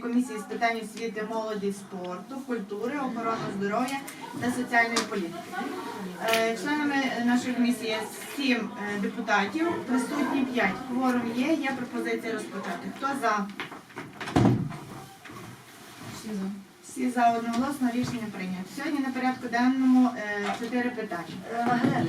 Комісії з питань освіти, молоді, спорту, культури, охорони здоров'я та соціальної політики. Е, Членами нашої комісії є сім е, депутатів, присутні п'ять. Кворум є, є пропозиція розпочати. Хто за? Всі за. Всі за одноголосно рішення прийнято. Сьогодні на порядку денному е, чотири питання.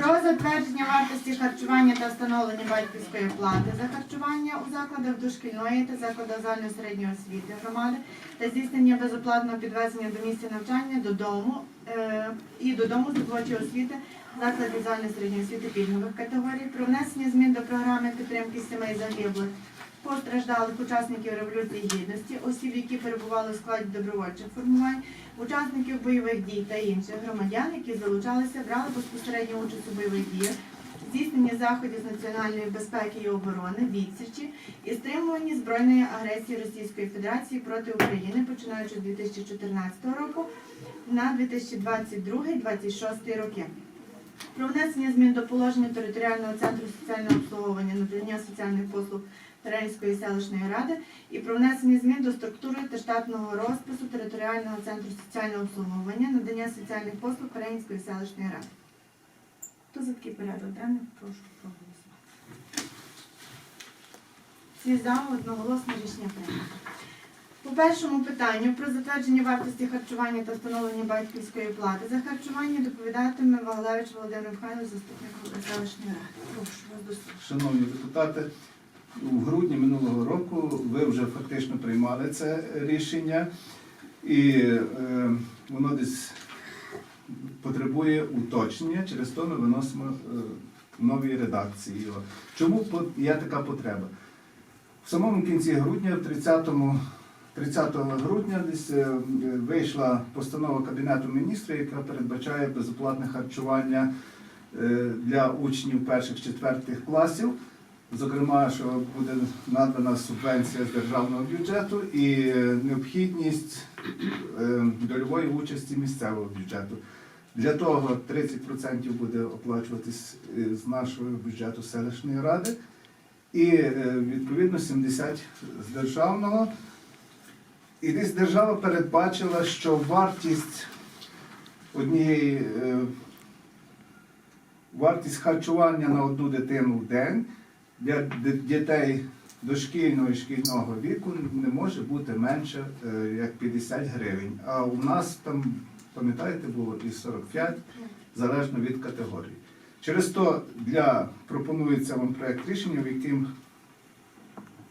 Про затвердження вартості харчування та встановлення батьківської плати за харчування у закладах дошкільної та закладах загальної середньої освіти громади та здійснення безоплатного підвезення до місця навчання додому е, і додому з здобувачої освіти закладів загальної середньої освіти пільгових категорій, про внесення змін до програми підтримки сімей загиблих постраждалих учасників Революції Гідності, осіб, які перебували у складі добровольчих формувань, учасників бойових дій та інших громадян, які залучалися, брали безпосередню участь у бойових діях, здійснення заходів з національної безпеки і оборони, відсічі і стримуванні збройної агресії Російської Федерації проти України, починаючи з 2014 року на 2022-2026 роки. Про внесення змін до положення територіального центру соціального обслуговування надання соціальних послуг Теренської селищної ради і про внесення змін до структури та штатного розпису територіального центру соціального обслуговування надання соціальних послуг Теренської селищної ради. Хто за такий порядок денний? Прошу проголосувати. Всі за одноголосно рішення прийнято. По першому питанню про затвердження вартості харчування та встановлення батьківської плати за харчування доповідатиме Вагалевич Володимир Михайлович, заступник селищної ради. Прошу вас до. Шановні депутати, у грудні минулого року ви вже фактично приймали це рішення, і е, воно десь потребує уточнення, через то ми виносимо е, в новій редакції. Чому є така потреба? В самому кінці грудня, в 30 30 грудня, десь е, вийшла постанова Кабінету міністрів, яка передбачає безоплатне харчування е, для учнів перших-четвертих класів. Зокрема, що буде надана субвенція з державного бюджету і е, необхідність е, дольової участі місцевого бюджету. Для того 30% буде оплачуватись е, з нашого бюджету селищної ради, і відповідно 70% з державного. І десь держава передбачила, що вартість однієї вартість харчування на одну дитину в день для дітей дошкільного і шкільного віку не може бути менше е, як 50 гривень. А у нас там, пам'ятаєте, було і 45, залежно від категорії. Через то для пропонується вам проект рішення, в яким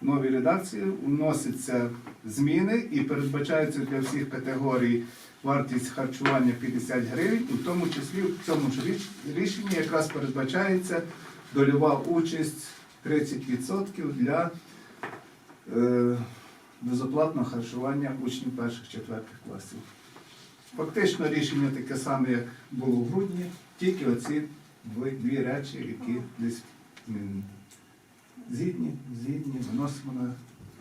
в новій редакції вносяться зміни і передбачається для всіх категорій вартість харчування 50 гривень, в тому числі в цьому ж рішенні якраз передбачається дольова участь 30% для е, безоплатного харчування учнів перших-четвертих класів. Фактично рішення таке саме, як було в грудні, тільки оці дві, речі, які десь змінені. Згідні, згідні, виносимо на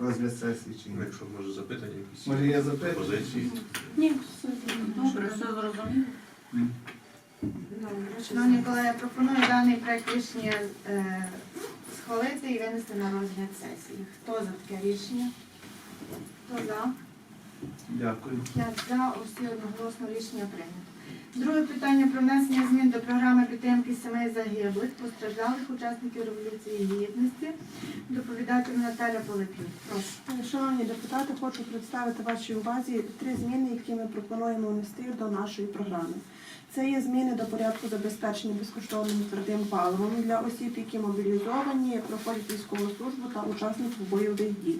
розгляд сесії чи ні. Якщо може запитання якісь Може є запитання? позиції. Ні, все добре, все зрозуміло. М. Шановні колеги, пропоную даний проект рішення е, схвалити і винести на розгляд сесії. Хто за таке рішення? Хто за? Дякую. П'ять за, усі одноголосно рішення прийнято. Друге питання про внесення змін до програми підтримки сімей загиблих, постраждалих учасників Революції Гідності. Доповідатиме Наталя Полипюк. Прошу. Шановні депутати, хочу представити вашій увазі три зміни, які ми пропонуємо внести до нашої програми. Це є зміни до порядку забезпечення безкоштовним твердим паливом для осіб, які мобілізовані, проходять військову службу та учасників бойових дій.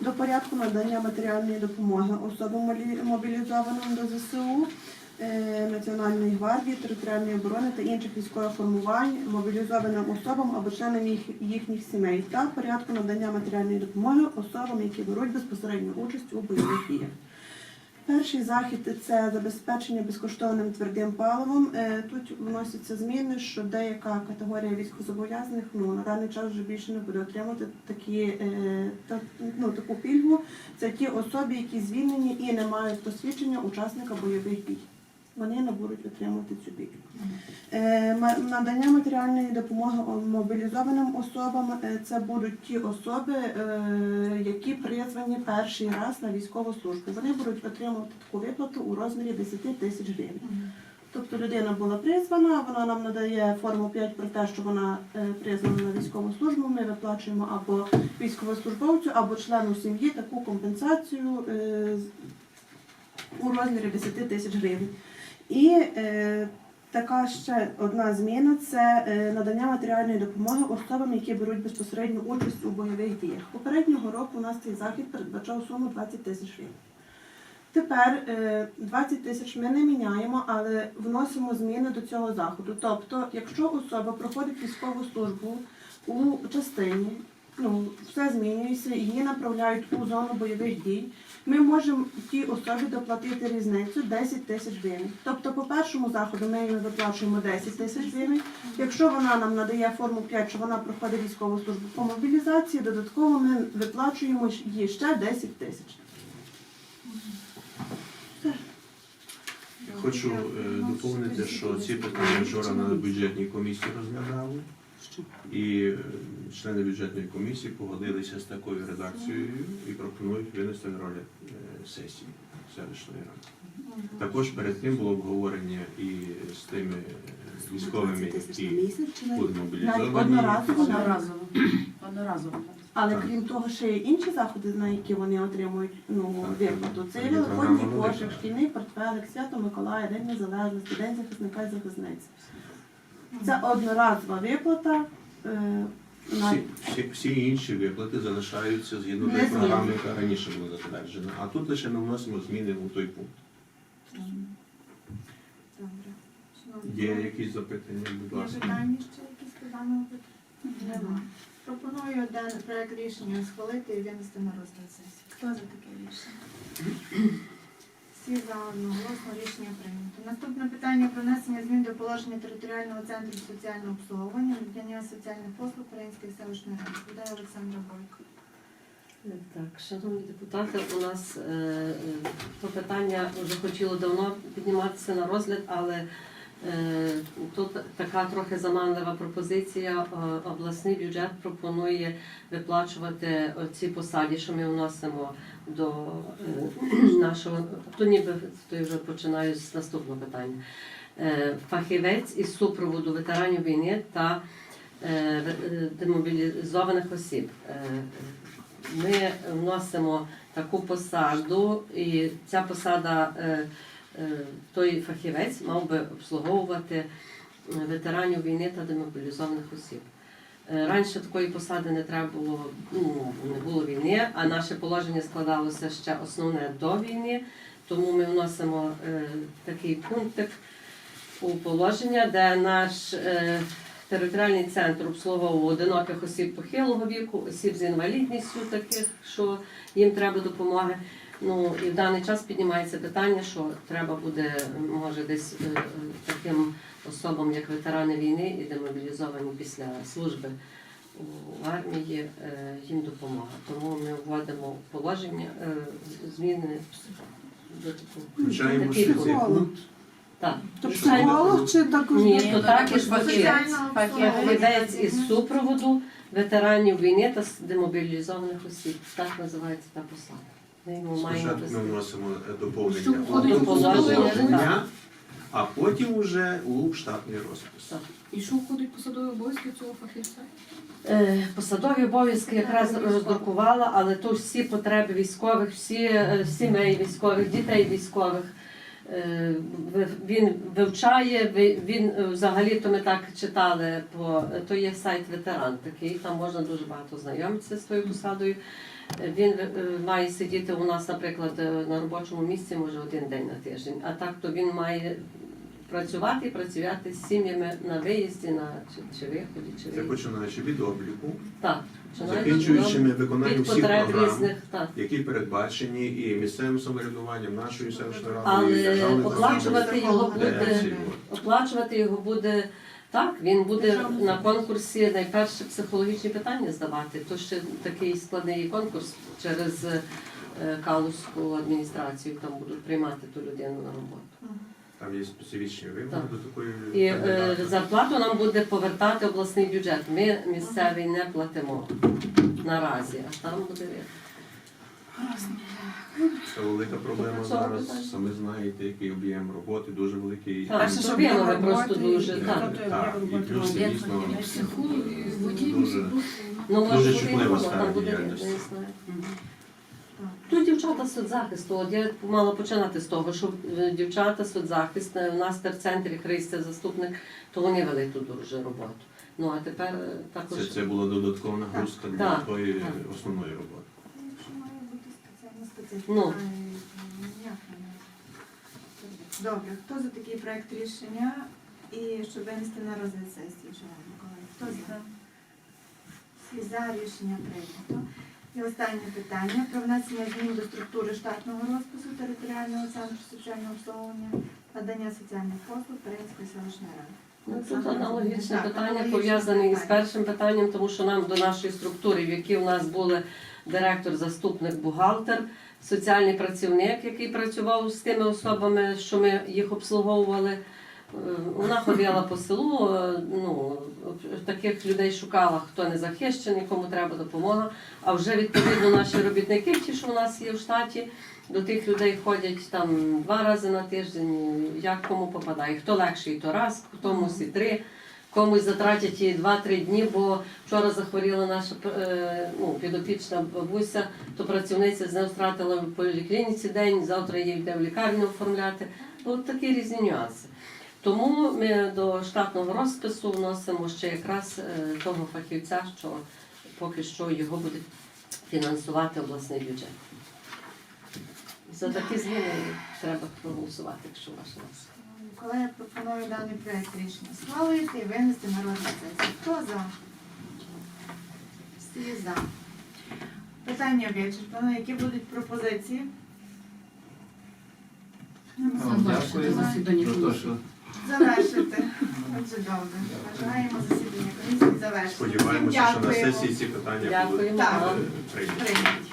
До порядку надання матеріальної допомоги особам мобілізованим до ЗСУ, е, Національної гвардії, територіальної оборони та інших військових формувань, мобілізованим особам або членам їх, їхніх сімей та порядку надання матеріальної допомоги особам, які беруть безпосередню участь у бойових діях. Перший захід це забезпечення безкоштовним твердим паливом. Е, Тут вносяться зміни, що деяка категорія військовозобов'язаних ну, на даний час вже більше не буде отримувати такі, е, та- ну, таку пільгу. Це ті особи, які звільнені і не мають посвідчення учасника бойових дій. вони не будуть отримувати цю пільгу. Е, Надання матеріальної допомоги мобілізованим особам це будуть ті особи, призвані перший раз на військову службу. Вони будуть отримувати таку виплату у розмірі 10 тисяч гривень. Тобто людина була призвана, вона нам надає форму 5 про те, що вона е, призвана на військову службу. Ми виплачуємо або військовослужбовцю, або члену сім'ї таку компенсацію е, у розмірі 10 тисяч гривень. І е, така ще одна зміна це е, надання матеріальної допомоги особам, які беруть безпосередню участь у бойових діях. Попереднього року у нас цей захід передбачав суму 20 тисяч гривень. Тепер е, 20 тисяч ми не міняємо, але вносимо зміни до цього заходу. Тобто, якщо особа проходить військову службу у частині, ну все змінюється, її направляють у зону бойових дій. Ми можемо тій особі доплатити різницю 10 тисяч гривень. Тобто, по першому заходу ми їй виплачуємо 10 тисяч гривень. Якщо вона нам надає форму 5, що вона проходить військову службу по мобілізації, додатково ми виплачуємо їй ще 10 тисяч. Хочу е, доповнити, що ці питання вчора на бюджетній комісії розглядали, і члени бюджетної комісії погодилися з такою редакцією і пропонують винести на розгляд е, сесії селищної ради. Також перед тим було обговорення і з тими е, військовими, які будуть мобілізовані. одноразово. Одноразово. Одноразово. Але Так. крім того, ще є інші заходи, на які вони отримують ну, виплату. Це Є великодній кошик, шкільний портфелик, свято Миколая, День Незалежності, День захисника і захисниці. Це одноразова виплата. е, на- Всі, всі, всі інші виплати залишаються згідно тої програми, яка раніше була затверджена. А тут лише ми вносимо зміни у той пункт. Добре. Шановні Є колеги, якісь запитання, будь Є ласка. питання ще якісь питанню? Нема. Пропоную даний проект рішення схвалити і винести на розгляд сесії. Хто за таке рішення? Всі за одноголосно рішення прийнято. Наступне питання про внесення змін до положення територіального центру соціального обслуговування, надання соціальних послуг Української селищної ради. Відповідає Олександра Бойко. Так, шановні депутати, у нас е, е, то питання вже хотіло давно підніматися на розгляд, але тут така трохи заманлива пропозиція. Е, Обласний бюджет пропонує виплачувати ці посаді, що ми вносимо до е, нашого. То ніби то я вже починаю з наступного питання. Е, Фахівець із супроводу ветеранів війни та е, е, демобілізованих осіб. Е, ми вносимо таку посаду, і ця посада, е, е, той фахівець мав би обслуговувати е, ветеранів війни та демобілізованих осіб. Е, Раніше такої посади не треба було, ну, не було війни, а наше положення складалося ще основне до війни, тому ми вносимо е, такий пунктик у положення, де наш е, територіальний центр обслуговував одиноких осіб похилого віку, осіб з інвалідністю, таких, що їм треба допомоги. Ну і в даний час піднімається питання, що треба буде, може, десь е, таким особам, як ветерани війни і демобілізовані після служби у армії, е, їм допомога. Тому ми вводимо положення е, зміни до такого. Включаємо пункт. Так. То психолог чи також Ні, то так і ж Фахівець. фахівець. Фахівець. Фахівець із супроводу ветеранів війни та демобілізованих осіб. Так називається та посада. Спочатку ми вносимо е, доповнення положення, а потім уже у штатний розпис. І що входить посадові обов'язки цього фахівця? Е, Посадові обов'язки якраз роздрукувала, але то всі потреби військових, всі е, сімей військових, дітей військових. Е, Він вивчає, ви- він е, взагалі то ми так читали, по то є сайт ветеран такий, там можна дуже багато знайомитися з тою посадою. Він е, має сидіти у нас, наприклад, на робочому місці, може один день на тиждень. А так то він має працювати і працювати з сім'ями на виїзді, на чи, чи виході, чи Це починаючи від обліку, Так, починаючи закінчуючи від виконанням всіх програм, різних, так. які передбачені і місцевим самоврядуванням, нашою селищною радою, і Але державною оплачувати його буде, всі, оплачувати його буде так. Він буде на конкурсі найперше психологічні питання здавати. То ще такий складний конкурс через е, Калузьку адміністрацію. Там будуть приймати ту людину на роботу. Там є специфічні вимоги Так. до такої І е, кандидата. зарплату нам буде повертати обласний бюджет. Ми місцевий не платимо наразі, а там буде видно. Це велика проблема Що зараз. Самі знаєте, який об'єм роботи, дуже великий. Так, Перше, що проблеми об'єм просто роботи, дуже і так. роботи, Так, і роботи, плюс, дійсно, психологи, водій, дуже- Ну, Дуже чутлива буде, сфера там буде діяльності. видно, я знаю. Мгм. Тут дівчата соцзахисту. От я мала починати з того, що е, дівчата соцзахист е, у нас в терцентрі Христя заступник, то вони вели тут дуже роботу. Ну а тепер е, також Це, це була додаткова нагрузка для Так, тої так. основної роботи. Якщо має бути спеціальна специфіка. Ну. має, ніяк не може. Добре, хто за такий проект рішення і щоб винести на розгляд сесії, шановні колеги? Хто за? Всі за рішення прийнято. І останнє питання про внесення змін до структури штатного розпису територіального центру соціального обслуговування, надання соціальних послуг Перенської селищної ради. Ну, Тут аналогічне питання пов'язане із першим питанням, тому що нам до нашої структури, в якій у нас були директор, заступник, бухгалтер, соціальний працівник, який працював з тими особами, що ми їх обслуговували. Е, Вона ходила по селу, е, ну, таких людей шукала, хто не захищений, кому треба допомога. А вже відповідно наші робітники, ті, що у нас є в штаті, до тих людей ходять там два рази на тиждень, як кому попадає. Хто легший, то раз, комусь і три, комусь затратять і два-три дні, бо вчора захворіла наша е, ну, підопічна бабуся, то працівниця з нею втратила в поліклініці день, завтра її йде в лікарню оформляти. Ну, от такі різні нюанси. Тому ми до штатного розпису вносимо ще якраз е, того фахівця, що поки що його буде фінансувати обласний бюджет. За такі зміни треба проголосувати, якщо ваша ласка. Колеги, пропоную даний проект рішення схвалити і винести на розгляд сесії. Хто за? Всі за. Питання вичерпано. Які будуть пропозиції? Дякую засідання Завершити. Отже, добре. Бажаємо засідання комісії завершити. Сподіваємося, що на Дякуємо. сесії ці питання будуть Дякуємо. Так. е, прийняті.